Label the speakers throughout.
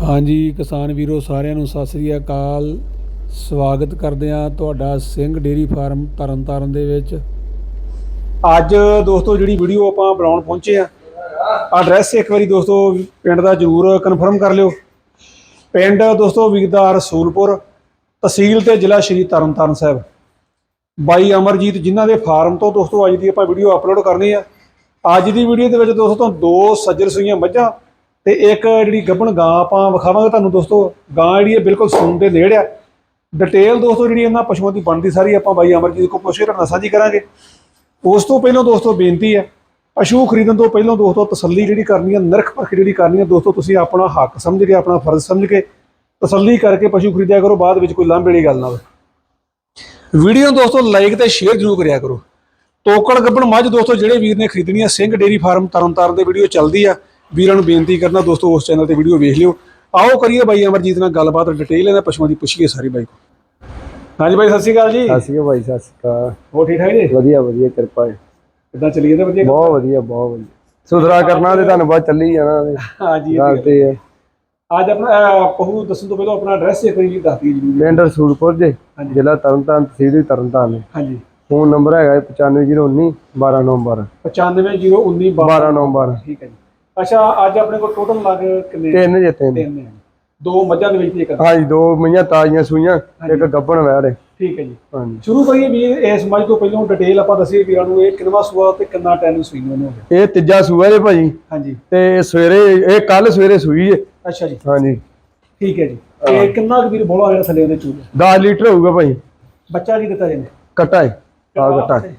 Speaker 1: ਹਾਂਜੀ, ਕਿਸਾਨ ਵੀਰੋ, ਸਾਰਿਆਂ ਨੂੰ ਸਤਿ ਸ੍ਰੀ ਅਕਾਲ। ਸਵਾਗਤ ਕਰਦੇ ਆ ਤੁਹਾਡਾ ਸਿੰਘ ਡੇਰੀ ਫਾਰਮ ਤਰਨਤਾਰਨ ਦੇ ਵਿੱਚ। ਅੱਜ ਦੋਸਤੋ, ਜਿਹੜੀ ਵੀਡੀਓ ਆਪਾਂ ਬਣਾਉਣ ਪਹੁੰਚੇ ਆ ਐਡਰੈਸ ਇੱਕ ਵਾਰੀ ਦੋਸਤੋ ਪਿੰਡ ਦਾ ਜਰੂਰ ਕਨਫਰਮ ਕਰ ਲਿਓ। ਪਿੰਡ ਦੋਸਤੋ, ਵੀਰਦਾਰ ਰਸੂਲਪੁਰ ਤਹਿਸੀਲ ਤੇ ਜ਼ਿਲ੍ਹਾ ਸ਼੍ਰੀ ਤਰਨਤਾਰਨ ਸਾਹਿਬ। ਬਾਈ ਅਮਰਜੀਤ, ਜਿਨ੍ਹਾਂ ਦੇ ਫਾਰਮ ਤੋਂ ਦੋਸਤੋ ਅੱਜ ਦੀ ਆਪਾਂ ਵੀਡੀਓ ਅਪਲੋਡ ਕਰਨੀ ਆ। ਅੱਜ ਦੀ ਵੀਡੀਓ ਦੇ ਵਿੱਚ ਦੋਸਤੋ ਦੋ ਸੱਜਰ ਸੂਈਆਂ ਮੱਝਾਂ ਤੇ ਇੱਕ ਜਿਹੜੀ ਗੱਭਣ ਗਾਂ ਆਪਾਂ ਵਿਖਾਵਾਂਗੇ ਤੁਹਾਨੂੰ ਦੋਸਤੋ, ਗਾਂ ਜਿਹੜੀ ਹੈ ਬਿਲਕੁਲ ਸੂਣ ਦੇ ਨੇੜੇ ਆ। ਡਿਟੇਲ ਦੋਸਤੋ ਜਿਹੜੀ ਇਹਨਾਂ ਪਸ਼ੂਆਂ ਦੀ ਬਣਦੀ ਸਾਰੀ ਆਪਾਂ ਬਾਈ ਅਮਰਜੀਤ ਕੋਲ ਪੁੱਛ ਕੇ ਤੁਹਾਡੇ ਨਾਲ ਸਾਂਝੀ ਕਰਾਂਗੇ। ਉਸ ਤੋਂ ਪਹਿਲਾਂ ਦੋਸਤੋ ਬੇਨਤੀ ਹੈ, ਪਸ਼ੂ ਖਰੀਦਣ ਤੋਂ ਪਹਿਲਾਂ ਦੋਸਤੋ ਤਸੱਲੀ ਜਿਹੜੀ ਕਰਨੀ ਹੈ, ਨਰਖ ਪਰਖ ਜਿਹੜੀ ਕਰਨੀ ਹੈ, ਦੋਸਤੋ ਤੁਸੀਂ ਆਪਣਾ ਹੱਕ ਸਮਝ ਕੇ, ਆਪਣਾ ਫਰਜ਼ ਸਮਝ ਕੇ ਤਸੱਲੀ ਕਰਕੇ ਪਸ਼ੂ ਖਰੀਦਿਆ ਕਰੋ, ਬਾਅਦ ਵਿੱਚ ਕੋਈ ਲਾਂਭੇ ਵਾਲੀ ਗੱਲ ਨਾ ਹੋਵੇ। ਵੀਡੀਓ ਦੋਸਤੋ ਲਾਈਕ ਤੇ ਸ਼ੇਅਰ ਜ਼ਰੂਰ ਕਰਿਆ ਕਰੋ। ਤੋਕੜ ਗੱਬਣ ਮੱਝ ਦੋਸਤੋ ਜਿਹੜੇ ਵੀਰ ਨੇ ਖਰੀਦਣੀ ਆ ਸਿੰਘ ਡੇਰੀ ਫਾਰਮ ਤਰਨਤਾਰਨ ਦੇ ਵੀਡੀਓ ਚੱਲਦੀ ਆ। ਵੀਰਾਂ ਨੂੰ ਬੇਨਤੀ ਕਰਨਾ ਦੋਸਤੋ ਉਸ ਚੈਨਲ ਤੇ ਵੀਡੀਓ ਵੇਖ ਲਿਓ। ਆਓ ਕਰੀਏ ਬਾਈ ਅਮਰਜੀਤ ਨਾਲ ਗੱਲਬਾਤ ਡਿਟੇਲ ਇਹਨਾਂ ਪਸ਼ੂਆਂ ਦੀ ਪੁੱਛੀਏ ਸਾਰੀ ਬਾਈ ਹਾਂਜੀ ਬਾਈ ਸਤਿ ਸ਼੍ਰੀ ਅਕਾਲ ਜੀ।
Speaker 2: ਸਤਿ ਸ਼੍ਰੀ ਅਕਾਲ ਭਾਈ ਸਤਿ ਸ਼੍ਰੀ ਅਕਾਲ।
Speaker 1: ਹੋਰ ਠੀਕ ਠਾਕ ਜੀ?
Speaker 2: ਵਧੀਆ ਵਧੀਆ ਕਿਰਪਾ ਹੈ।
Speaker 1: ਕਿੱਦਾਂ ਚੱਲੀ ਜਾਂਦੇ ਵਧੀਆ
Speaker 2: ਬਹੁਤ ਵਧੀਆ ਬਹੁਤ ਵਧੀਆ। ਸੁਧਰਾ ਕਰਨਾ ਤੇ ਤੁਹਾਨੂੰ ਬਾਅਦ ਚੱਲੀ ਜਾਣਾ
Speaker 1: ਹਾਂਜੀ
Speaker 2: ਤੇ ਹੈ।
Speaker 1: ਅੱਜ ਆਪਣਾ ਪਹੂ ਦੱਸਣ ਤੋਂ ਪਹਿਲਾਂ ਆਪਣਾ ਐਡਰੈਸ ਇੱਕ ਵਾਰੀ ਦੱਸ ਦਿਓ ਜੀ
Speaker 2: ਪਿੰਡ ਰਸੂਲਪੁਰ ਜੇ ਜ਼ਿਲ੍ਹਾ ਤਰਨਤਾਰਨ ਤਹਿਸੀਲ ਤਰਨਤਾਰਨ ਹੈ।
Speaker 1: ਹਾਂਜੀ।
Speaker 2: ਫੋਨ ਨੰਬਰ ਹੈਗਾ 95019 12
Speaker 1: 95019
Speaker 2: 12 12
Speaker 1: ਠੀਕ ਹੈ ਜੀ। ਅੱਛਾ ਅੱਜ ਆਪਣੇ ਕੋਲ ਟੋਟਲ ਲੱਗ ਕਿੰਨੇ
Speaker 2: ਤਿੰਨ ਜੇ ਤਿੰਨ।
Speaker 1: ਤਿੰਨ ਹੈ ਦੋ ਮੱਝਾਂ ਦੇ ਵਿੱਚ ਤੇ ਇੱਕ
Speaker 2: ਹਾਂਜੀ ਦੋ ਮਈਆਂ ਤਾਜ਼ੀਆਂ ਸੂਈਆਂ ਇੱਕ ਗੱਬਣ ਵੈੜ
Speaker 1: ਠੀਕ ਹੈ ਜੀ।
Speaker 2: ਹਾਂਜੀ।
Speaker 1: ਸ਼ੁਰੂ ਕਰੀਏ ਵੀ ਇਸ ਮੱਝ ਤੋਂ ਪਹਿਲਾਂ ਡਿਟੇਲ ਆਪਾਂ ਦੱਸੀਏ ਵੀਰਾਂ ਨੂੰ ਇਹ ਕਿੰਨਵਾ ਸੂਆ ਤੇ ਕਿੰਨਾ ਟਾਈਮ ਸੂਈ ਨੂੰ ਹੋ ਗਿਆ।
Speaker 2: ਇਹ ਤੀਜਾ ਸੂਆ ਜੇ ਭਾਜੀ।
Speaker 1: ਹਾਂਜੀ।
Speaker 2: ਤੇ ਇਹ ਸਵੇਰੇ ਇਹ ਕੱਲ ਸਵੇਰੇ ਸੂਈ ਜੇ
Speaker 1: ਅੱਛਾ ਜੀ।
Speaker 2: ਹਾਂਜੀ।
Speaker 1: ਠੀਕ ਹੈ ਜੀ। ਤੇ ਕਿੰਨਾ ਕੁ ਵੀਰ ਬੋਲਾ ਜਿਹੜਾ ਥੱਲੇ ਉਹਦੇ ਚੂਲੇ
Speaker 2: 10 ਲੀਟਰ ਹੋਊਗਾ ਭਾਜੀ।
Speaker 1: ਬੱਚਾ ਕੀ ਦਿੱਤਾ ਇਹਨੇ?
Speaker 2: ਕੱਟਾ ਹੈ ਆ ਕੱਟਾ ਹੈ।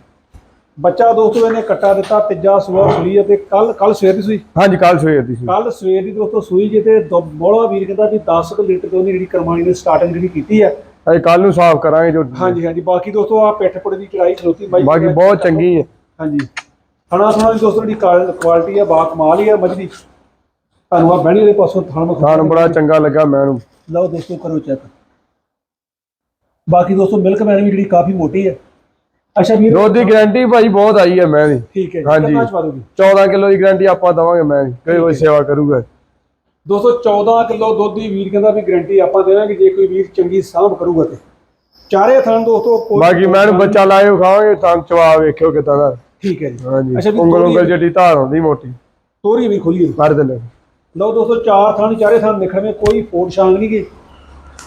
Speaker 1: ਬੱਚਾ ਦੋਸਤੋ ਇਹਨੇ ਕੱਟਾ ਦਿੱਤਾ ਤੀਜਾ ਸੂਆ ਸੂਈ ਹੈ ਤੇ ਕੱਲ ਕੱਲ ਸਵੇਰ ਦੀ ਸੂਈ?
Speaker 2: ਹਾਂਜੀ ਕੱਲ ਸਵੇਰ ਦੀ ਸੂਈ।
Speaker 1: ਕੱਲ ਸਵੇਰ ਦੀ ਦੋਸਤੋ ਸੂਈ ਜੇ ਤੇ ਦ- ਬੋਲਾ ਵੀਰ ਕਹਿੰਦਾ ਵੀ 10 ਕੁ ਲੀਟਰ ਤੋਂ ਉਹਨੇ ਜਿਹੜੀ ਕਰਮਾਣੀ ਨੇ ਸਟਾਰਟਿੰਗ ਜਿਹੜੀ ਕੀਤੀ ਹੈ।
Speaker 2: ਅਸੀਂ ਕੱਲ ਨੂੰ ਸਾਫ਼ ਕਰਾਂਗੇ ਜੋ
Speaker 1: ਹਾਂਜੀ ਹਾਂਜੀ ਬਾਕੀ ਦੋਸਤੋ ਆ ਪਿੱਠ ਪੁੜੇ ਦੀ ਚੜਾਈ ਖਲੋਤੀ ਬਾਈ।
Speaker 2: ਬਾਕੀ ਬਹੁਤ ਚੰਗੀ ਹੈ।
Speaker 1: ਹਾਂਜੀ। ਥਣਾ ਥਣਾ ਦੀ ਦੋਸਤੋ ਜਿਹੜੀ ਕੁਆਲਿਟੀ ਆ ਬਾ ਕਮਾਲ ਹੀ ਆ ਮੱਝ ਦੀ। ਤੁਹਾਨੂੰ ਆ ਬਹਿਣੀ ਵਾਲੇ ਪਾਸੋਂ ਥਣ
Speaker 2: ਸਾਨੂੰ ਬੜਾ ਚੰਗਾ ਲੱਗਾ ਮੈਨੂੰ
Speaker 1: ਲਓ ਦੋਸਤੋ ਕਰੋ ਚੈੱਕ ਬਾਕੀ ਦੋਸਤੋ ਮਿਲਕ ਮੈਨ ਵੀ ਜਿਹੜੀ ਕਾਫੀ ਮੋਟੀ ਹੈ। ਅੱਛਾ ਵੀਰ
Speaker 2: ਦੁੱਧ ਦੀ ਗਾਰੰਟੀ ਭਾਈ ਬਹੁਤ ਆਈ ਹੈ ਮੈਂ ਦੀ
Speaker 1: ਠੀਕ ਹੈ ਜੀ
Speaker 2: ਹਾਂਜੀ।
Speaker 1: ਕਿੰਨਾ ਚਵਾ ਦੋਗੇ
Speaker 2: 14 ਕਿਲੋ ਦੀ ਗਾਰੰਟੀ ਆਪਾਂ ਦਵਾਂਗੇ ਮੈਂ ਕੋਈ ਕੋਈ ਸੇਵਾ ਕਰੂਗਾ।
Speaker 1: ਦੋਸਤੋ 14 ਕਿਲੋ ਦੁੱਧ ਦੀ ਵੀਰ ਕਹਿੰਦਾ ਵੀ ਗਾਰੰਟੀ ਆਪਾਂ ਦੇਵਾਂਗੇ ਜੇ ਕੋਈ ਵੀਰ ਚੰਗੀ ਸਾਂਭ ਕਰੂਗਾ ਤੇ। ਚਾਰੇ ਥਣ ਦੋਸਤੋ
Speaker 2: ਬਾਕੀ ਮੈਂ ਨੂੰ ਬੱਚਾ ਲਾਇਓ ਖਾਵਾਂਗੇ ਤਾਂ ਚਵਾ ਵੇਖਿਓ ਕਿਦਾਂ ਦਾ।
Speaker 1: ਠੀਕ ਹੈ ਜੀ।
Speaker 2: ਹਾਂਜੀ।
Speaker 1: ਅੱਛਾ
Speaker 2: ਉਂਗਲ ਉਂਗਲ ਜਿਹੜੀ ਧਾਰ ਆਉਂਦੀ ਮੋਟੀ।
Speaker 1: ਤੋਰੀ ਵੀ ਖੋਲੀਏ
Speaker 2: ਕਰ ਦੇ
Speaker 1: ਲਓ ਦੋਸਤੋ ਚਾਰ ਥਣ ਚਾਰੇ ਥਣ ਨਿਕਲਵੇਂ ਕੋਈ ਫੋੜ ਛਾਂਗ ਨਹੀਂ ਗੀ।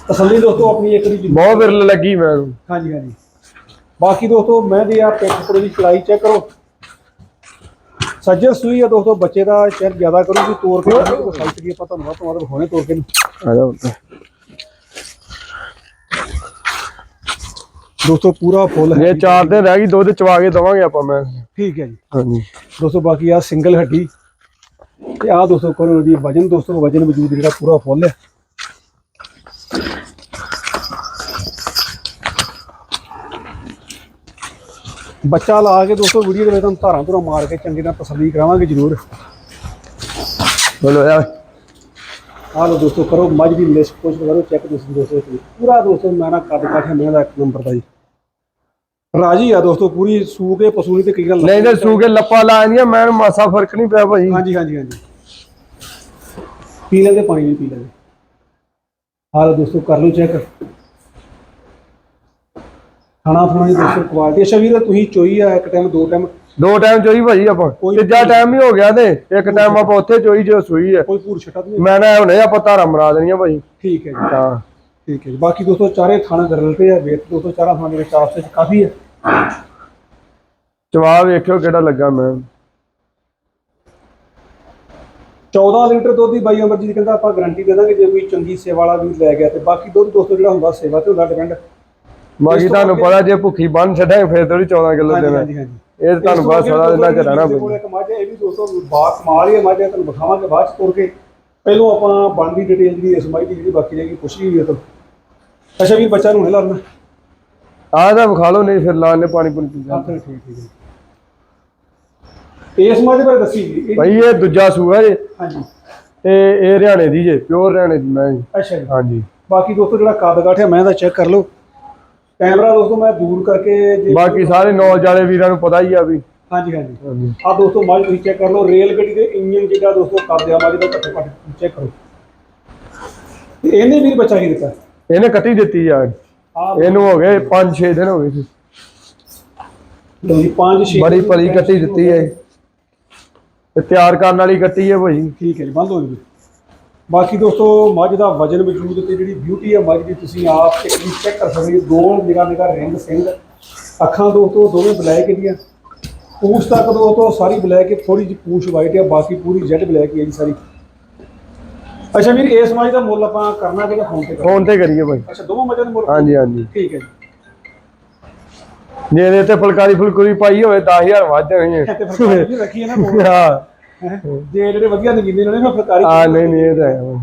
Speaker 1: ਤਸੱਲੀ ਦੋਸਤੋ ਆਪਣੀ ਇੱਕ ਦੀ
Speaker 2: ਬਹੁਤ ਵਿਰਲ ਲੱਗੀ ਮੈਨੂੰ
Speaker 1: ਹਾਂਜੀ ਹਾਂਜੀ। ਬਾਕੀ ਦੋਸਤੋ ਮੈਂ ਦੀ ਆ ਪਿੱਠ ਪੁੜੇ ਦੀ ਚੜਾਈ ਚੈੱਕ ਕਰੋ। ਸੱਜਰ ਸੂਈ ਆ ਦੋਸਤੋ ਬੱਚੇ ਦਾ ਚੈੱਕ ਜ਼ਿਆਦਾ ਕਰੂਗੀ ਤੋੜ ਕੇ ਸਾਈਟ ਕੀ ਆਪਾਂ ਤੁਹਾਨੂੰ ਵੱਧ ਤੋਂ ਵੱਧ ਵਿਖਾਉਣੇ ਤੋੜ ਕੇ। ਨੂੰ।
Speaker 2: ਆ ਜਾ
Speaker 1: ਦੋਸਤੋ ਪੂਰਾ ਫੁੱਲ ਹੈ।
Speaker 2: ਜੇ ਚਾਰ ਦਿਨ ਰਹਿ ਗਈ ਦੁੱਧ ਚਵਾ ਕੇ ਦਵਾਂਗੇ ਆਪਾਂ ਮੈਂ।
Speaker 1: ਠੀਕ ਹੈ ਜੀ।
Speaker 2: ਹਾਂਜੀ।
Speaker 1: ਦੋਸਤੋ ਬਾਕੀ ਆ ਸਿੰਗਲ ਹੱਡੀ ਤੇ ਆ ਦੋਸਤੋ ਕੋਲ ਦੀ ਵਜਨ ਦੋਸਤੋ ਵਜਨ ਵਜੂਦ ਜਿਹੜਾ ਪੂਰਾ ਫੁੱਲ ਹੈ। ਬੱਚਾ ਲਾ ਕੇ ਦੋਸਤੋ ਵੀਡੀਓ ਦੇ ਵਿੱਚ ਤੁਹਾਨੂੰ ਧਾਰਾਂ ਧੁਰਾਂ ਮਾਰ ਕੇ ਚੰਗੀ ਤਰ੍ਹਾਂ ਤਸੱਲੀ ਕਰਾਵਾਂਗੇ ਜ਼ਰੂਰ।
Speaker 2: ਬੋਲੋ ਯਾਰ।
Speaker 1: ਆ ਲੋ ਦੋਸਤੋ ਕਰੋ ਮੱਝ ਦੀ ਲਿਸਟ ਪੁੱਛ ਕਰੋ ਚੈੱਕ ਤੁਸੀਂ ਦੋਸਤੋ। ਪੂਰਾ ਦੋਸਤੋ ਮੈਂ ਨਾ ਕੱਦ ਕਾਠ ਮੈਂ ਦਾ ਇੱਕ ਨੰਬਰ ਦਾ ਜੀ। ਰਾਜੀ ਆ ਦੋਸਤੋ ਪੂਰੀ ਸੂ ਕੇ ਪਸੂਲੀ ਤੇ ਕੀ ਗੱਲ
Speaker 2: ਨਹੀਂ ਤੇ ਸੂ ਕੇ ਲੱਪਾ ਲਾਣੀਆਂ ਮੈਂ ਮਾਸਾ ਫ਼ਰਕ ਨਹੀਂ ਪਿਆ ਭਾਜੀ
Speaker 1: ਹਾਂਜੀ ਹਾਂਜੀ ਹਾਂਜੀ। ਪੀ ਲੈਂਦੇ ਪਾਣੀ ਵੀ ਪੀ ਲੈਂਦੇ ਲਓ ਦੋਸਤੋ ਕਰ ਲਓ ਚੈੱਕ ਖਾਣਾ ਖਾਣਾ ਦੀ ਦੋਸਤੋ ਕੁਆਲਿਟੀ ਅੱਛਾ ਵੀਰ ਤੁਸੀਂ ਚੋਈ ਆ ਇੱਕ ਟਾਈਮ ਦੋ ਟਾਈਮ
Speaker 2: ਦੋ ਟਾਈਮ ਚੋਈ ਭਾਜੀ ਆਪਾਂ। ਤੀਜਾ ਟਾਈਮ ਹੀ ਹੋ ਗਿਆ ਤੇ ਇੱਕ ਟਾਈਮ ਆਪਾਂ ਉੱਥੇ ਚੋਈ ਜੋ ਸੂਈ ਹੈ
Speaker 1: ਕੋਈ ਪੂਰ ਛਟਾ ਨਹੀਂ
Speaker 2: ਮੈਂ ਨਾ ਹੁਣੇ ਆਪਾਂ ਧਾਰਾ ਮਰਾ ਦੇਣੀਆਂ ਭਾਜੀ
Speaker 1: ਠੀਕ ਹੈ ਜੀ।
Speaker 2: ਤਾਂ
Speaker 1: ਠੀਕ ਹੈ ਜੀ। ਬਾਕੀ ਦੋਸਤੋ ਚਾਰੇ ਥਾਣੇ ਗਰਲ ਤੇ ਆ ਵੇਟ ਦੋਸਤੋ ਚਾਰਾਂ ਥਾਣੇ ਦੇ ਆਪਸ ਵਿੱਚ ਕਾਫੀ ਹੈ
Speaker 2: ਜਵਾਬ ਵੇਖਿਓ ਕਿਹੜਾ ਲੱਗਾ ਮੈਂ।
Speaker 1: 14 ਲੀਟਰ ਦੁੱਧ ਦੀ ਬਾਈ ਅਮਰਜੀਤ ਕਹਿੰਦਾ ਆਪਾਂ ਗਾਰੰਟੀ ਦੇ ਦਾਂਗੇ ਜੇ ਕੋਈ ਚੰਗੀ ਸੇਵਾ ਵਾਲਾ ਵੀ ਲੈ ਗਿਆ ਤੇ। ਬਾਕੀ ਦੁੱਧ ਦੋਸਤੋ ਜਿਹੜਾ ਹੁੰਦਾ ਸੇਵਾ ਤੇ ਹੁੰਦਾ ਡਿਪੈਂਡ
Speaker 2: ਬਾਕੀ ਤੁਹਾਨੂੰ ਪਤਾ ਜੇ ਭੁੱਖੀ ਬੰਨ ਛੱਡਾਂਗੇ ਫਿਰ ਥੋੜੀ 14 ਕਿਲੋ ਦੇਣਾ। ਇਹ ਤੁਹਾਨੂੰ ਬਸ ਸਾਰਾ ਦਿਨਾਂ ਚ ਰਹਿਣਾ
Speaker 1: ਮੇਰੇ ਕੋਲ
Speaker 2: ਪਊ
Speaker 1: ਇੱਕ ਮੱਝ ਇਹ ਵੀ ਦੋਸਤੋ ਬਾਤ ਹੈ ਮੱਝ ਤੁਹਾਨੂੰ ਵਿਖਾਵਾਂਗੇ ਬਾਅਦ ਚ ਤੋੜ ਕੇ। ਪਹਿਲੋਂ ਆਪਾਂ ਬਣਦੀ ਡਿਟੇਲ ਜਿਹੜੀ ਇਸ ਮੱਝ ਦੀ ਜਿਹੜੀ ਬਾਕੀ ਰਹੇਗੀ ਪੁੱਛ ਲਈ ਹੋਈ ਤਾਂ ਅੱਛਾ ਵੀ ਬੱਚਾ ਨੂੰ ਲੜਨਾ
Speaker 2: ਆਹ ਤਾਂ ਵਿਖਾ ਲਓ ਨਹੀਂ ਫਿਰ ਲਾਣੇ ਪਾਣੀ ਪੂਣੀ ਪੀ
Speaker 1: ਹਾਂ ਠੀਕ ਠੀਕ ਹੈ ਇਸ ਮੱਝ ਬਾਰੇ ਦੱਸੀ ਜੀ।
Speaker 2: ਭਾਈ ਇਹ ਦੂਜਾ ਸੂਆ ਜੇ।
Speaker 1: ਹਾਂਜੀ।
Speaker 2: ਤੇ ਇਹ ਹਰਿਆਣੇ ਦੀ ਜੇ ਪਿਓਰ ਹਰਿਆਣੇ ਦੀ ਮੈਂ ਜੀ।
Speaker 1: ਅੱਛਾ ਜੀ।
Speaker 2: ਹਾਂਜੀ।
Speaker 1: ਬਾਕੀ ਦੋਸਤੋ ਜਿਹੜਾ ਕੱਦ ਹੈ ਮੈਂ ਦਾ ਚੈੱਕ ਕਰ ਲਓ ਕੈਮਰਾ ਦੋਸਤੋ ਮੈਂ ਦੂਰ ਕਰਕੇ ਜੇ-
Speaker 2: ਬਾਕੀ ਸਾਰੇ ਨੌਲੇਜ ਵਾਲੇ ਵੀਰਾਂ ਨੂੰ ਪਤਾ ਹੀ ਆ ਵੀ।
Speaker 1: ਹਾਂਜੀ ਹਾਂਜੀ।
Speaker 2: ਹਾਂਜੀ।
Speaker 1: ਆ ਦੋਸਤੋ ਮੱਝ ਤੁਸੀਂ ਚੈੱਕ ਕਰ ਲਓ ਰੇਲ ਗੱਡੀ ਦੇ ਇੰਜਨ ਜਿਹੜਾ ਦੋਸਤੋ ਕਰਦੇ ਆ ਮੱਝ ਦਾ ਘੱਟੋ ਘੱਟ ਚੈੱਕ ਕਰੋ। ਤੇ ਇਹਨੇ ਵੀਰ ਬੱਚਾ ਦਿੱਤਾ?
Speaker 2: ਇਹਨੇ ਕੱਟੀ ਦਿੱਤੀ ਆ। ਇਹਨੂੰ ਹੋ ਗਏ 5-6 ਦਿਨ ਹੋ ਗਏ ਸੀ।
Speaker 1: ਲੋ ਜੀ 5 6
Speaker 2: ਬੜੀ ਭਲੀ ਕੱਟੀ ਦਿੱਤੀ ਹੈ ਤੇ ਤਿਆਰ ਕਰਨ ਵਾਲੀ ਕੱਟੀ ਹੈ ਭਾਈ।
Speaker 1: ਠੀਕ ਹੈ ਜੀ ਬੰਦ ਹੋ ਜੀ ਬਾਕੀ ਦੋਸਤੋ ਮੱਝ ਦਾ ਵਜਨ ਵਜੂਦ ਤੇ ਜਿਹੜੀ ਬਿਊਟੀ ਹੈ ਮੱਝ ਦੀ ਤੁਸੀਂ ਆਪ ਇੱਕ ਵੀ ਚੈੱਕ ਕਰ ਸਕਦੇ ਹੋ। ਦੋ ਨਿਗਾਹ ਨਿਗਾਹ ਰਿੰਗ ਸਿੰਘ ਅੱਖਾਂ ਦੋਸਤੋ ਦੋਵੇਂ ਬਲੈਕ ਦੀਆਂ ਪੂਛ ਤੱਕ ਦੋਸਤੋ ਸਾਰੀ ਬਲੈਕ ਹੈ ਥੋੜੀ ਜਿਹੀ ਪੂਛ ਵਾਈਟ ਹੈ ਬਾਕੀ ਪੂਰੀ ਜੈਡ ਬਲੈਕ ਹੀ ਹੈ ਜੀ ਸਾਰੀ। ਅੱਛਾ ਵੀਰ ਇਸ ਮੱਝ ਦਾ ਮੁੱਲ ਆਪਾਂ ਕਰਨਾ ਕਿਹਦਾ ਫੋਨ ਤੇ
Speaker 2: ਫੋਨ ਤੇ ਕਰੀਏ ਭਾਈ।
Speaker 1: ਅੱਛਾ ਦੋਵਾਂ ਮੱਝਾਂ ਦਾ ਮੁੱਲ?
Speaker 2: ਹਾਂਜੀ ਹਾਂਜੀ।
Speaker 1: ਠੀਕ ਹੈ ਜੀ।
Speaker 2: ਜੇ ਇਹਦੇ ਤੇ ਫੁਲਕਾਰੀ ਫੁਲਕੁਰੀ ਪਾਈ ਹੋਵੇ 10000 ਵੱਧ ਜਾਣੀ
Speaker 1: ਤੇ ਫਿਰ ਵੀ ਰੱਖੀ ਹੈ ਨਾ ਮੁੱਲ
Speaker 2: ਹਾਂ।
Speaker 1: ਜੇ ਜਿਹੜੇ ਵਧੀਆ ਨਗੀਨੇ ਨੇ ਫਿਰ
Speaker 2: ਆ ਨਹੀਂ ਨਹੀਂ ਇਹ ਹੈ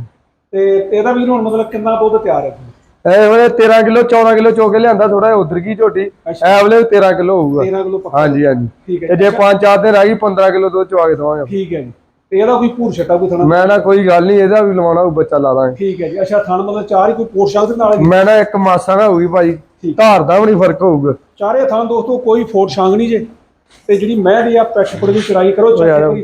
Speaker 1: ਤੇ ਇਹਦਾ ਵੀਰ ਹੁਣ ਮਤਲਬ ਕਿੰਨਾ ਦੁੱਧ ਤਿਆਰ ਹੈ
Speaker 2: ਐ ਹੋਏ 13 ਕਿਲੋ 14 ਕਿਲੋ ਚੋ ਲਿਆਂਦਾ ਥੋੜਾ ਉਧਰ ਕੀ ਝੋਟੀ? ਐ ਵਾਲੇ 13 ਕਿਲੋ ਹੋਊਗਾ।
Speaker 1: 13 ਕਿਲੋ ਪੱਕਾ।
Speaker 2: ਹਾਂਜੀ ਹਾਂਜੀ।
Speaker 1: ਠੀਕ ਹੈ
Speaker 2: ਜੇ। ਪੰਜ ਚਾਰ ਦਿਨ ਰਹਿ ਗਈ 15 ਕਿਲੋ ਦੁੱਧ ਚਵਾ ਕੇ ਦਵਾਂਗੇ।
Speaker 1: ਠੀਕ ਹੈ ਜੀ। ਇਹਦਾ ਕੋਈ ਭੂਰ ਛਟਾ ਕੋਈ ਥਣਾ?
Speaker 2: ਮੈਂ ਨਾ ਕੋਈ ਗੱਲ ਨਹੀਂ ਇਹਦਾ ਵੀ ਲਵਾਉਣਾ ਹੋਊ ਬੱਚਾ ਲਾ ਦਾਂਗੇ।
Speaker 1: ਠੀਕ ਹੈ ਜੀ। ਅੱਛਾ ਥਣ ਮਤਲਬ ਚਾਰ ਹੀ ਕੋਈ ਪੋਰਸ਼ਾ ਦੇ ਨਾਲ
Speaker 2: ਮੈਂ ਨਾ ਇੱਕ ਮਾਸਾ ਨਾ ਹੋਊਗੀ ਭਾਈ ਧਾਰ ਦਾ ਵੀ ਨਹੀਂ ਫ਼ਰਕ ਹੋਊਗਾ।
Speaker 1: ਚਾਰੇ ਥਾਂ ਦੋਸਤੋ ਕੋਈ ਫੋਟ ਨਹੀਂ ਜੇ। ਤੇ ਜਿਹੜੀ ਮੈਂ ਦੀ ਆ ਪੈਸ਼ਪੁਰ ਦੀ ਚਰਾਈ ਕਰੋ ਚਾਹੇ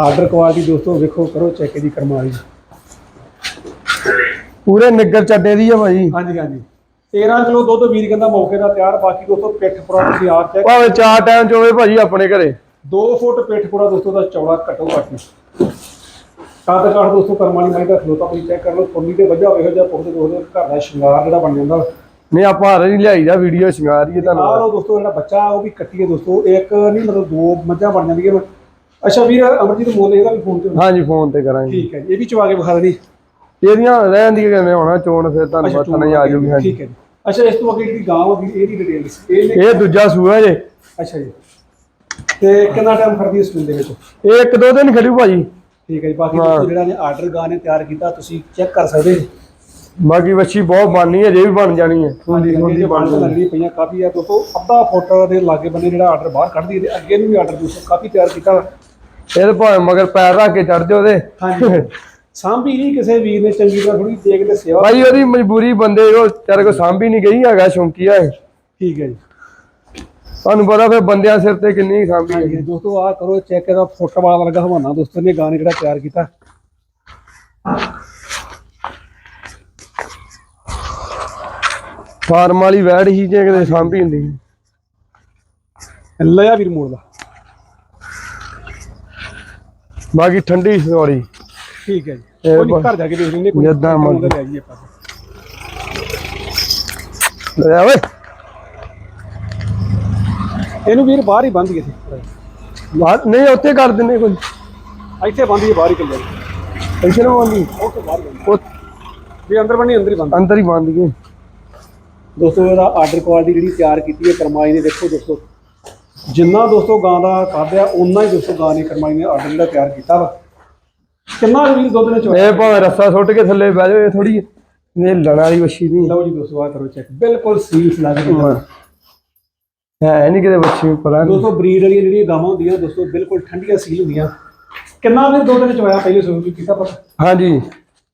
Speaker 1: ਆਰਡਰ ਕੁਆਲਿਟੀ ਦੋਸਤੋ ਵੇਖੋ ਕਰੋ ਚੈੱਕ ਦੀ ਕਰਮਾਲੀ।
Speaker 2: ਪੂਰੇ ਨਿੱਗਰ ਚੱਡੇ ਦੀ ਆ ਭਾਈ।
Speaker 1: ਹਾਂਜੀ ਹਾਂਜੀ। 13 ਕਿਲੋ ਦੁੱਧ ਵੀਰ ਕਹਿੰਦਾ ਮੌਕੇ ਦਾ ਤਿਆਰ ਬਾਕੀ ਦੋਸਤੋ ਪਿੱਠ ਪੁਰਾ ਤੁਸੀਂ ਆਪ ਚੈੱਕ
Speaker 2: ਭਾਵੇਂ ਚਾਰ ਟਾਈਮ ਚ ਹੋਵੇ ਭਾਜੀ ਆਪਣੇ ਘਰੇ।
Speaker 1: 2 ਫੁੱਟ ਪਿੱਠ ਪੁਰਾ ਦੋਸਤੋ ਦਾ ਚੌੜਾ ਘੱਟੋ ਘੱਟ। ਕਾਦ ਕਾਠ ਦੋਸਤੋ ਕਰਮਾਲੀ ਮਾਈ ਦਾ ਖਲੋਤਾ ਤੁਸੀਂ ਚੈੱਕ ਕਰ ਲਓ ਪੁੰਨੀ ਤੇ ਵੱਜਾ ਹੋਵੇ ਜਾਂ ਪੁੱਤ ਦੋਸਤੋ ਘਰ ਦਾ ਸ਼ਿੰਗਾਰ ਜਿਹੜਾ ਬਣ ਜਾਂਦਾ।
Speaker 2: ਨਹੀਂ ਆਪਾਂ ਹਰ ਨਹੀਂ ਲਿਆਈਦਾ ਵੀਡੀਓ ਸ਼ਿੰਗਾਰ ਹੀ
Speaker 1: ਆਹ
Speaker 2: ਤੁਹਾਨੂੰ
Speaker 1: ਲਓ ਦੋਸਤੋ ਜਿਹੜਾ ਬੱਚਾ ਉਹ ਵੀ ਕੱਟੀ ਹੈ ਦੋਸਤੋ ਇੱਕ ਨਹੀਂ ਮਤਲਬ ਦੋ ਮੱਝਾਂ ਬਣ ਜਾਂਦੀਆਂ। ਅੱਛਾ ਵੀਰ ਅਮਰਜੀਤ ਮੋਲੇ ਇਹਦਾ ਵੀ ਫੋਨ ਤੇ
Speaker 2: ਹਾਂਜੀ ਫੋਨ ਤੇ ਕਰਾਂਗੇ।
Speaker 1: ਠੀਕ ਹੈ ਜੀ, ਇਹ ਵੀ ਚਵਾ ਕੇ ਵਿਖਾ ਦੇਣੀ।
Speaker 2: ਇਹਦੀਆਂ ਰਹਿਣ ਦੀ ਕਿਵੇਂ ਹੋਣਾ ਚੋਣ ਫਿਰ ਤੁਹਾਨੂੰ ਪਤਾ ਨਹੀਂ ਆ ਜੂਗੀ ਹਾਂਜੀ।
Speaker 1: ਠੀਕ ਹੈ ਜੀ। ਅੱਛਾ ਇਸ ਤੋਂ ਅੱਗੇ ਜਿਹੜੀ ਗਾਂ ਆ ਵੀਰ ਇਹਦੀ ਡਿਟੇਲ ਇਹ
Speaker 2: ਇਹ ਦੂਜਾ ਸੂਆ ਜੇ।
Speaker 1: ਅੱਛਾ ਜੀ। ਤੇ ਕਿੰਨਾ ਟਾਈਮ ਖੜਦੀ ਹੈ ਸਕੂਲ ਦੇ ਵਿੱਚ?
Speaker 2: ਇਹ ਇੱਕ ਦੋ ਦਿਨ ਖੜੂ ਭਾਜੀ।
Speaker 1: ਠੀਕ ਹੈ ਜੀ ਬਾਕੀ
Speaker 2: ਹਾਂ।
Speaker 1: ਜਿਹੜਾ ਨੇ ਆਰਡਰ ਗਾਂ ਨੇ ਤਿਆਰ ਕੀਤਾ ਤੁਸੀਂ ਚੈੱਕ ਕਰ ਸਕਦੇ ਜੀ
Speaker 2: ਬਾਕੀ ਵੱਛੀ ਬਹੁਤ ਬਣਨੀ ਹੈ ਜੇ ਵੀ ਬਣ ਜਾਣੀ ਹੈ। ਹੁੰਦੀ ਹੁੰਦੀ ਬਣ ਜਾਣੀ
Speaker 1: ਲੱਗਣੀ ਪਈਆਂ ਕਾਫੀ ਆ ਦੋਸਤੋ ਅੱਧਾ ਫੁੱਟ ਦੇ ਲਾਗੇ ਬੰਨੇ ਜਿਹੜਾ ਆਰਡਰ ਬਾਹਰ ਕੱਢਦੀ ਹੈ ਤੇ ਅੱਗੇ ਨੂੰ ਵੀ ਆਰਡਰ ਦੋਸਤੋ ਕਾਫੀ ਤਿਆਰ ਕੀਤਾ। ਵਾ।
Speaker 2: ਇਹ ਤਾਂ ਭਾਵੇਂ ਮਗਰ ਪੈਰ ਰੱਖ ਕੇ ਚੜ ਜਾਓ ਉਹਦੇ।
Speaker 1: ਹਾਂਜੀ। ਸਾਂਭੀ ਨਹੀਂ ਕਿਸੇ ਵੀਰ ਨੇ ਚੰਗੀ ਤਰ੍ਹਾਂ ਥੋੜੀ ਦੇਖ ਤੇ ਸੇਵਾ
Speaker 2: ਭਾਈ ਉਹਦੀ ਮਜਬੂਰੀ ਬੰਦੇ ਉਹ ਚਾਰੇ ਕੋ ਸਾਂਭੀ ਨਹੀਂ ਗਈ ਹੈਗਾ ਸ਼ੌਂਕੀਆ ਹੈ
Speaker 1: ਠੀਕ ਹੈ ਜੀ।
Speaker 2: ਤੁਹਾਨੂੰ ਪਤਾ ਫਿਰ ਬੰਦਿਆਂ ਸਿਰ ਤੇ ਕਿੰਨੀ ਸਾਂਭੀ
Speaker 1: ਹਾਂਜੀ
Speaker 2: ਹੈ
Speaker 1: ਦੋਸਤੋ ਆ ਕਰੋ ਚੈੱਕ ਇਹਦਾ ਫੁੱਟਬਾਲ ਵਰਗਾ ਹਵਾਨਾ ਦੋਸਤੋ ਨੇ ਗਾਣੇ ਜਿਹੜਾ ਤਿਆਰ ਕੀਤਾ।
Speaker 2: ਫਾਰਮ ਵਾਲੀ ਵੈੜ ਹੀ ਜੇ ਕਿਤੇ ਸਾਂਭੀ ਹੁੰਦੀ।
Speaker 1: ਲਿਆ ਵੀਰ ਮੋੜ ਦਾ।
Speaker 2: ਬਾਕੀ ਠੰਡੀ ਸੌਰੀ
Speaker 1: ਠੀਕ ਹੈ ਜੀ। ਕੋਈ ਘਰ ਜਾ ਕੇ ਦੇਖ ਲੈਂਦੇ ਕੋਈ
Speaker 2: ਜਿੱਦਾਂ ਮਰਜ਼ੀ।
Speaker 1: ਲੈ ਜਾਈਏ ਆਪਾਂ।
Speaker 2: ਲੈ ਓਏ।
Speaker 1: ਇਹਨੂੰ ਵੀਰ ਬਾਹਰ ਹੀ ਬੰਦ ਗਏ ਸੀ
Speaker 2: ਬਾਹਰ ਨਹੀਂ ਉੱਥੇ ਕਰ ਦਿੰਦੇ ਕੋਈ।
Speaker 1: ਇੱਥੇ ਬੰਦ ਹੀ ਬਾਹਰ ਹੀ ਕੱਲੇ
Speaker 2: ਇੱਥੇ ਨਾ ਆਉਂਦੀ
Speaker 1: ਉਹ ਤੋਂ ਬਾਹਰ ਬੰਦ
Speaker 2: ਉਹ
Speaker 1: ਵੀ ਅੰਦਰ ਹੀ ਬੰਦ
Speaker 2: ਅੰਦਰ ਹੀ ਬੰਦ ਗਏ
Speaker 1: ਦੋਸਤੋ ਇਹਦਾ ਆਰਡਰ ਕੁਆਲਿਟੀ ਜਿਹੜੀ ਤਿਆਰ ਕੀਤੀ ਹੈ ਕਰਮਾਈ ਨੇ ਦੇਖੋ ਦੋਸਤੋ। ਜਿੰਨਾ ਦੋਸਤੋ ਗਾਂ ਦਾ ਕਾਢਿਆ ਉਨਾ ਹੀ ਦੋਸਤੋ ਗਾਂ ਨੇ ਕਰਮਾਈ ਨੇ ਆਰਡਰ ਜਿਹੜਾ ਤਿਆਰ ਕੀਤਾ ਵਾ। ਕਿੰਨਾ ਵੀਰ ਦੁੱਧ ਨੇ ਚੋਇਆ
Speaker 2: ਇਹ ਭਾਵੇਂ ਰੱਸਾ ਸੁੱਟ ਕੇ ਥੱਲੇ ਬਹਿ ਜਾਓ ਇਹ ਥੋੜੀ ਇਹ ਲੜਨ ਵਾਲੀ ਵੱਛੀ ਨਹੀਂ।
Speaker 1: ਲਓ ਜੀ ਦੋਸਤੋ ਆ ਕਰੋ ਚੈੱਕ ਬਿਲਕੁਲ ਸੀਲਸ ਲੱਗ ਰਹੀ। ਹੈ।
Speaker 2: ਨਹੀਂ ਕਿਤੇ ਵੱਛੀ ਨਹੀਂ
Speaker 1: ਦੋਸਤੋ ਬਰੀਡ ਵਾਲੀਆਂ ਜਿਹੜੀਆਂ ਗਾਵਾਂ ਹੁੰਦੀਆਂ ਦੋਸਤੋ ਬਿਲਕੁਲ ਠੰਡੀਆਂ ਸੀਲ ਹੁੰਦੀਆਂ। ਕਿੰਨਾ ਵੀ ਦੁੱਧ ਨੇ ਚੋਇਆ ਪਹਿਲੇ ਸੋਚ ਕੀਤਾ ਪਤਾ
Speaker 2: ਹਾਂਜੀ।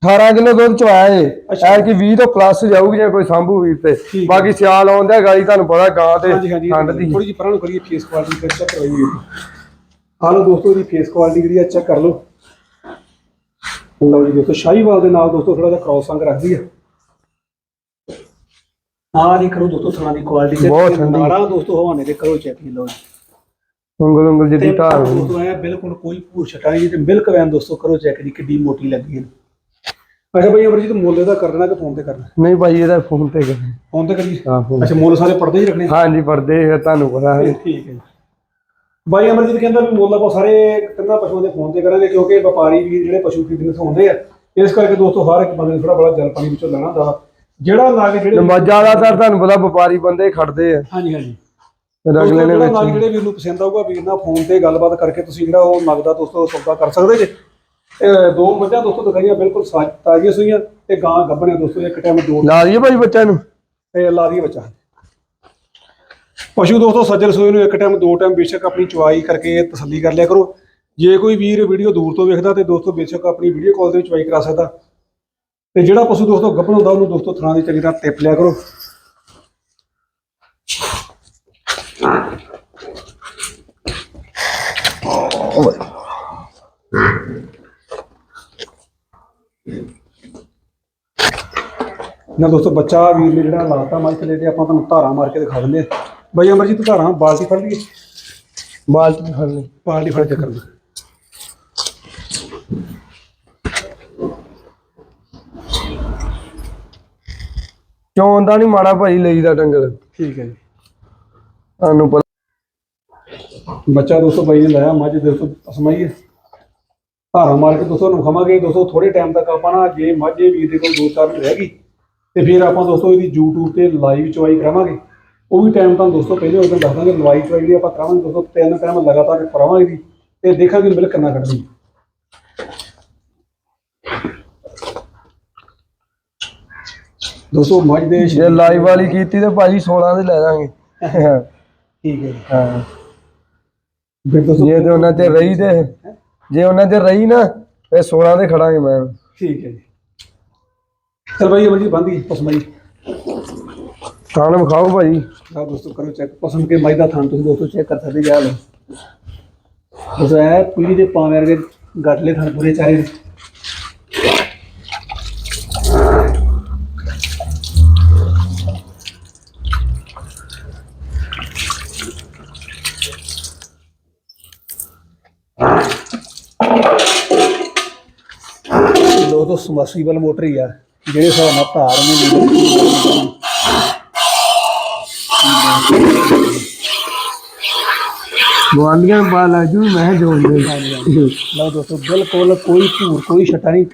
Speaker 2: 18 ਕਿਲੋ ਦੁੱਧ ਚਵਾਇਆ ਏ।
Speaker 1: ਅੱਛਾ।
Speaker 2: ਐ ਕਿ 20 ਤੋਂ ਪਲੱਸ ਜਾਊਗੀ ਜੇ ਕੋਈ ਸੰਭੂ ਵੀਰ ਤੇ। ਬਾਕੀ ਸਿਆਲ ਆਉਂਦਾ ਗਾਈ ਤੁਹਾਨੂੰ ਪਤਾ ਗਾਂ ਤੇ ਠੰਡ ਦੀ।
Speaker 1: ਥੋੜੀ ਜਿਹੀ ਪਰਾਂ ਨੂੰ ਕਰੀਏ ਫੇਸ ਕੁਆਲਿਟੀ ਫਿਰ ਚੈੱਕ ਕਰਵਾਈਏ ਆ ਲਓ ਦੋਸਤੋ ਇਹਦੀ ਫੇਸ ਕੁਆਲਿਟੀ ਜਿਹੜੀ ਆ ਚੈੱਕ ਕਰ ਲਓ। ਲਓ ਜੀ ਦੋਸਤੋ ਸ਼ਾਹੀਵਾਲ ਦੇ ਨਾਲ ਦੋਸਤੋ ਥੋੜਾ ਜਿਹਾ ਕ੍ਰਾਸ ਅੰਗ ਰੱਖਦੀ ਆ। ਆ ਨਹੀਂ ਕਰੋ ਦੋਸਤੋ ਥਣਾ ਦੀ ਕੁਆਲਿਟੀ
Speaker 2: ਬਹੁਤ ਠੰਡੀ।
Speaker 1: ਨਾੜਾ ਦੋਸਤੋ ਹਵਾਨੇ ਦੇ ਕਰੋ ਚੈੱਕ ਲਓ ਜੀ।
Speaker 2: ਉਂਗਲ ਉਂਗਲ ਜਿੱਦੀ ਧਾਰ।
Speaker 1: ਦੋਸਤੋ ਬਿਲਕੁਲ ਕੋਈ ਭੂਰ ਛਟਾ ਨਹੀਂ ਤੇ ਮਿਲਕ ਵੈਨ ਦੋਸਤੋ ਕਰੋ ਚੈੱਕ ਦੀ ਕਿੱਡੀ ਮੋਟੀ ਲੱਗੀ ਹੈ ਅੱਛਾ ਭਾਈ ਅਮਰਜੀਤ ਮੁੱਲ ਇਹਦਾ ਕਰ ਦੇਣਾ ਕਿ ਫੋਨ ਤੇ ਕਰਨਾ?
Speaker 2: ਨਹੀਂ ਭਾਈ ਇਹਦਾ ਫੋਨ ਤੇ ਕਰ
Speaker 1: ਫੋਨ ਤੇ ਕਰੀਏ?
Speaker 2: ਹਾਂ ਫੋਨ
Speaker 1: ਅੱਛਾ ਮੁੱਲ ਸਾਰੇ ਪੜਦੇ ਹੀ ਰੱਖਣੇ?
Speaker 2: ਹਾਂਜੀ ਪਰਦੇ ਫਿਰ ਤੁਹਾਨੂੰ ਪਤਾ ਹੈ।
Speaker 1: ਠੀਕ ਹੈ ਬਾਈ ਅਮਰਜੀਤ ਕਹਿੰਦਾ ਵੀ ਮੁੱਲ ਆਪਾਂ ਸਾਰੇ ਤਿੰਨਾਂ ਪਸ਼ੂਆਂ ਦੇ ਫੋਨ ਤੇ ਕਰਾਂਗੇ ਕਿਉਂਕਿ ਵਪਾਰੀ ਵੀ ਜਿਹੜੇ ਪਸ਼ੂ ਖਰੀਦਣ ਆਉਂਦੇ ਆ। ਇਸ ਕਰਕੇ ਦੋਸਤੋ ਹਰ ਇੱਕ ਬੰਦੇ ਨੂੰ ਥੋੜਾ ਬੜਾ ਜਲ ਪਾਣੀ ਵਿੱਚੋਂ ਲੈਣਾ ਵਾ। ਜਿਹੜਾ ਲੱਗ ਜਿਹੜੇ
Speaker 2: ਨਮਾਜ਼ ਜ਼ਿਆਦਾਤਰ ਤੁਹਾਨੂੰ ਪਤਾ ਵਪਾਰੀ ਬੰਦੇ ਖੜਦੇ ਆ।
Speaker 1: ਹਾਂਜੀ ਹਾਂਜੀ।
Speaker 2: ਅਗਲੇ ਨੇ ਵਿੱਚ
Speaker 1: ਜਿਹੜੇ ਵੀਰ ਨੂੰ ਪਸੰਦ ਆਊਗਾ ਵੀਰ ਨਾਲ ਫੋਨ ਤੇ ਗੱਲਬਾਤ ਕਰਕੇ ਤੁਸੀਂ ਜਿਹੜਾ ਉਹ ਨਗ ਦਾ ਦੋਸਤੋ ਸੌਦਾ ਕਰ ਸਕਦੇ ਜੇ। ਇਹ ਦੋ ਮੱਝਾਂ ਦੋਸਤੋ ਦਿਖਾਈਆਂ ਬਿਲਕੁਲ ਤਾਜ਼ੀਆਂ ਸੂਈਆਂ ਤੇ ਗਾਂ ਗੱਭਣੇ ਦੋਸਤੋ ਇੱਕ ਟਾਈਮ ਦੋ
Speaker 2: ਲਾ ਦਈਏ ਭਾਈ ਬੱਚਾ ਨੂੰ।
Speaker 1: ਤੇ ਲਾ ਦੀ ਬੱਚਾ ਪਸ਼ੂ ਦੋਸਤੋ ਸੱਜਰ ਸੂਏ ਨੂੰ ਇੱਕ ਟਾਈਮ ਦੋ ਟਾਈਮ ਬੇਸ਼ੱਕ ਆਪਣੀ ਚਵਾਈ ਕਰਕੇ ਤਸੱਲੀ ਕਰ ਲਿਆ ਕਰੋ। ਜੇ ਕੋਈ ਵੀਰ ਵੀਡੀਓ ਦੂਰ ਤੋਂ ਵੇਖਦਾ ਤੇ ਦੋਸਤੋ ਬੇਸ਼ੱਕ ਆਪਣੀ ਵੀਡੀਓ ਕਾਲ ਦੇ ਵਿੱਚ ਚਵਾਈ ਕਰਾ ਸਕਦਾ। ਤੇ ਜਿਹੜਾ ਪਸ਼ੂ ਦੋਸਤੋ ਗੱਭਣ ਹੁੰਦਾ ਉਹਨੂੰ ਦੋਸਤੋ ਥਣਾ ਦੀ ਚੰਗੀ ਤਰ੍ਹਾਂ ਟਿਪ ਲਿਆ ਕਰੋ। ਨਾ ਦੋਸਤੋ ਬੱਚਾ ਵੀਰ ਨੇ ਜਿਹੜਾ ਲਾਤਾ ਮਾਈ ਥੱਲੇ ਤੇ ਆਪਾਂ ਤੁਹਾਨੂੰ ਧਾਰਾਂ ਮਾਰ ਕੇ ਦਿਖਾ ਦਿੰਦੇ ਆ ਬਾਈ ਅਮਰਜੀਤ ਧਾਰਾਂ ਬਾਲਟੀ ਫੜ ਲਈਏ
Speaker 2: ਬਾਲਟੀ ਫੜ ਲਈ।
Speaker 1: ਬਾਲਟੀ ਫੜ ਕੇ ਕਰ ਲਓ
Speaker 2: ਚੋਂ ਦਾ ਨਹੀਂ ਮਾੜਾ ਭਾਈ ਲਈਦਾ ਡੰਗਰ।
Speaker 1: ਠੀਕ ਹੈ ਜੀ।
Speaker 2: ਤੁਹਾਨੂੰ ਪਤਾ
Speaker 1: ਬੱਚਾ ਦੋਸਤੋ ਬਾਈ ਨੇ ਲਾਇਆ ਮੱਝ ਦੋਸਤੋ ਅਸਮਾਈ ਹੈ ਧਾਰਾਂ ਮਾਰ ਕੇ ਦੋਸਤੋ ਨੂੰ ਖਵਾਂਗੇ ਦੋਸਤੋ ਥੋੜੇ ਟਾਈਮ ਤੱਕ ਆਪਾਂ ਨਾ ਜੇ ਮੱਝ ਵੀਰ ਦੇ ਕੋਲ ਦੋ ਚਾਰ ਰਹਿ ਗਈ ਤੇ ਫਿਰ ਆਪਾਂ ਦੋਸਤੋ ਇਹਦੀ YouTube ਤੇ ਲਾਈਵ ਚਵਾਈ ਕਰਾਵਾਂਗੇ। ਉਹ ਵੀ ਟਾਈਮ ਤੁਹਾਨੂੰ ਦੋਸਤੋ ਪਹਿਲੇ ਉਦੋਂ ਦੱਸ ਦਾਂਗੇ ਲਵਾਈ ਚਵਾਈ ਦੀ ਆਪਾਂ ਕਰਾਵਾਂਗੇ। ਦੋਸਤੋ ਤਿੰਨ ਟਾਈਮ ਲਗਾਤਾਰ ਕਰਾਵਾਂਗੇ ਦੀ ਤੇ ਦੇਖਾਂਗੇ ਮਿਲਕ ਕਿੰਨਾ ਕੱਢਦੀ ਦੋਸਤੋ ਮੱਝ ਦੇ
Speaker 2: ਜੇ ਲਾਈਵ ਵਾਲੀ ਕੀਤੀ ਤੇ ਭਾਈ 16 ਦੇ ਲੈ ਦਾਂਗੇ।
Speaker 1: ਠੀਕ ਹੈ
Speaker 2: ਹਾਂ।
Speaker 1: ਫਿਰ ਦੋਸਤੋ
Speaker 2: ਜੇ ਤੇ ਉਹਨਾਂ ਤੇ ਰਹੀ ਤੇ ਜੇ ਉਹਨਾਂ ਤੇ ਰਹੀ ਨਾ ਤੇ 16 ਦੇ ਖੜਾਂਗੇ ਮੈਂ।
Speaker 1: ਠੀਕ ਹੈ ਜੀ। ਚਲ ਭਾਈ ਅਮਰਜੀਤ ਬੰਦੀ ਪਸਮਾਈ
Speaker 2: ਖਾਣ ਵਿਖਾਓ ਭਾਈ
Speaker 1: ਆ ਦੋਸਤੋ ਕਰੋ ਚੈੱਕ। ਪਸੰਦ ਕੇ ਮਾਈ ਦਾ ਥਾਂ ਤੁਸੀਂ ਦੋਸਤੋ ਚੈੱਕ ਕਰ ਸਕਦੇ ਜਾ ਲਓ ਬਸ ਇਹ ਪੀੜੀ ਦੇ ਪਾਵੇਂ ਵਰਗੇ ਗੱਟਲੇ ਥਾਂ ਪੂਰੇ ਚਾਰੇ ਨੇ। ਲੋ ਤੋਂ ਸਮਰਸੀਬਲ ਮੋਟਰ ਹੀ ਆ। ਜਿਹੜੇ ਹਿਸਾਬ ਨਾਲ ਧਾਰ ਨੇ
Speaker 2: ਗਵਾਂਡੀਆਂ ਪਾ ਲਾਜੂ ਮੈਂ ਜੋੜ ਦੇ
Speaker 1: ਲਓ ਦੋਸਤੋ ਬਿਲਕੁਲ ਕੋਈ ਧੂਰ ਕੋਈ ਛੱਟਾ ਨਹੀਂ।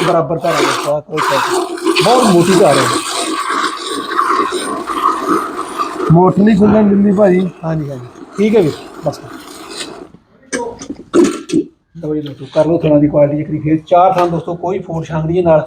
Speaker 1: ਬਰਾਬਰ ਧਾਰ ਹੈ ਕੋਈ ਬਹੁਤ ਮੋਟੀ ਧਾਰ ਹੈ।
Speaker 2: ਮੋਠ ਨਹੀਂ ਖੁੱਲਣ ਦਿੰਦੀ ਭਾਈ
Speaker 1: ਹਾਂਜੀ ਹਾਂਜੀ। ਠੀਕ ਹੈ ਵੀ ਬਸ। ਜੀ ਦੋਸਤੋ ਕਰ ਲਓ ਥੋੜਾ ਦੀ ਕੁਆਲਿਟੀ ਜਿਹੜੀ ਫਿਰ। ਚਾਰ ਥਾਂ ਦੋਸਤੋ ਕੋਈ ਫੋਨ ਛਾਂਗ ਨਹੀਂ ਹੈ ਨਾਲ